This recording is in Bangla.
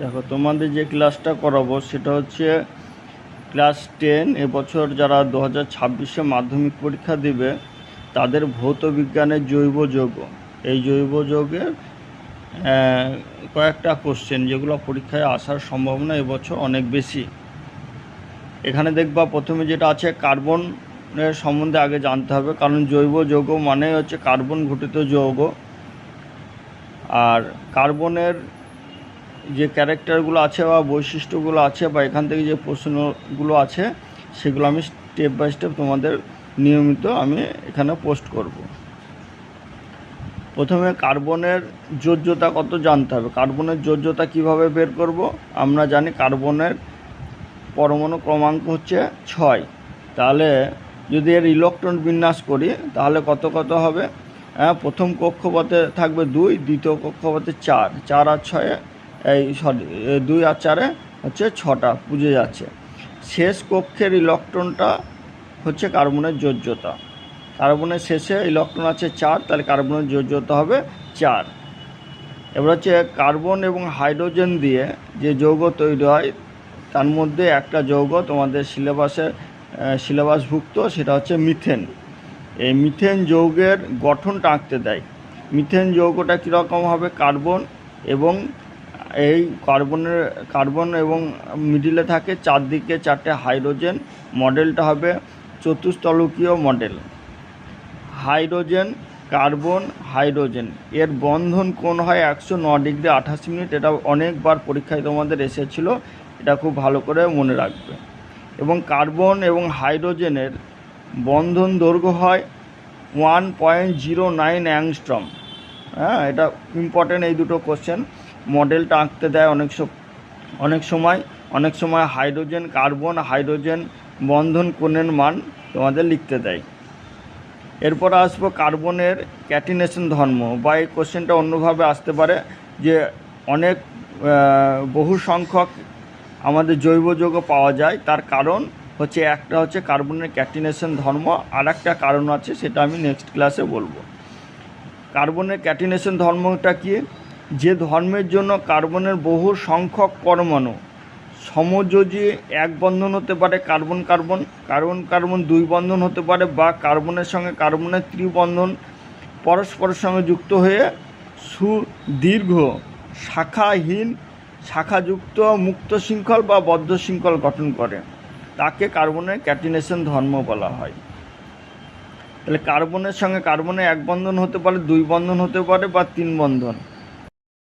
দেখো, তোমাদের যে ক্লাসটা করাবো সেটা হচ্ছে ক্লাস টেন এবছর যারা দু হাজার ছাব্বিশে মাধ্যমিক পরীক্ষা দিবে, তাদের ভৌত বিজ্ঞানের জৈব যৌগ। এই জৈব যৌগের কয়েকটা কোশ্চেন যেগুলো পরীক্ষায় আসার সম্ভাবনা এবছর অনেক বেশি। এখানে দেখবা প্রথমে যেটা আছে কার্বনের সম্বন্ধে আগে জানতে হবে, কারণ জৈব যৌগ মানে হচ্ছে কার্বন ঘটিত যৌগ। আর কার্বনের যে ক্যারেক্টারগুলো আছে বা বৈশিষ্ট্যগুলো আছে বা এখান থেকে যে প্রশ্নগুলো আছে, সেগুলো আমি স্টেপ বাই স্টেপ তোমাদের নিয়মিত আমি এখানে পোস্ট করব। প্রথমে কার্বনের যোজ্যতা কত জানতে হবে? কার্বনের যোজ্যতা কীভাবে বের করব? আমরা জানি কার্বনের পরমাণু ক্রমাঙ্ক হচ্ছে ছয়। তাহলে যদি এর ইলেকট্রন বিন্যাস করি, তাহলে কত কত হবে? হ্যাঁ প্রথম কক্ষপথে থাকবে দুই, দ্বিতীয় কক্ষপথে চার। চার আর ছয়ে এই সরি দুই আর চারে হচ্ছে ছটা বুঝে যাচ্ছে। শেষ কক্ষের ইলেকট্রনটা হচ্ছে কার্বনের যোজ্যতা। কার্বনের শেষে ইলেকট্রন আছে চার, তাহলে কার্বনের যোজ্যতা হবে চার। এবার হচ্ছে কার্বন এবং হাইড্রোজেন দিয়ে যে যৌগ তৈরি হয়, তার মধ্যে একটা যৌগ তোমাদের সিলেবাসে সিলেবাসভুক্ত, সেটা হচ্ছে মিথেন। এই মিথেন যৌগের গঠনটা আঁকতে দেয়। মিথেন যৌগটা কীরকম হবে? কার্বন এবং এই কার্বনের, কার্বন এবং মিডিলে থাকে চারদিকে চারটে হাইড্রোজেন। মডেলটা হবে চতুস্তলকীয় মডেল। Hydrogen, carbon, hydrogen. এর বন্ধন কোণ হয় একশো ন ডিগ্রি আঠাশ মিনিট। এটা অনেকবার পরীক্ষায় তোমাদের এসেছিল। এটা খুব ভালো করে মনে রাখবে। এবং কার্বন এবং হাইড্রোজেনের বন্ধন দৈর্ঘ্য হয় one point zero nine angstrom. হ্যাঁ এটা ইম্পর্টেন্ট এই দুটো কোশ্চেন মডেলটা আঁকতে দেয় অনেক অনেক সময়। অনেক সময় হাইড্রোজেন, কার্বন, হাইড্রোজেন বন্ধন কোণের মান তোমাদের লিখতে দেয়। এরপর আসব কার্বনের ক্যাটিনেশন ধর্ম বা এই কোশ্চেনটা অন্যভাবে আসতে পারে যে অনেক বহু সংখ্যক আমাদের জৈব যৌগ পাওয়া যায়। তার কারণ হচ্ছে একটা হচ্ছে কার্বনের ক্যাটিনেশন ধর্ম আর একটা কারণ আছে সেটা আমি নেক্সট ক্লাসে বলব। কার্বনের ক্যাটিনেশন ধর্মটা কি? যে ধর্মের জন্য কার্বনের বহু সংখ্যক পরমাণু, সমযোজী এক বন্ধন হতে পারে কার্বন কার্বন কার্বন কার্বন দুই বন্ধন হতে পারে বা কার্বনের সঙ্গে কার্বনের ত্রিবন্ধন পরস্পরের সঙ্গে যুক্ত হয়ে সুদীর্ঘ, শাখাহীন, শাখাযুক্ত, মুক্ত শৃঙ্খল বা বদ্ধ শৃঙ্খল গঠন করে। তাকে কার্বনের ক্যাটিনেশন ধর্ম বলা হয়। তাহলে কার্বনের সঙ্গে কার্বনে এক বন্ধন হতে পারে, দুই বন্ধন হতে পারে বা তিন বন্ধন।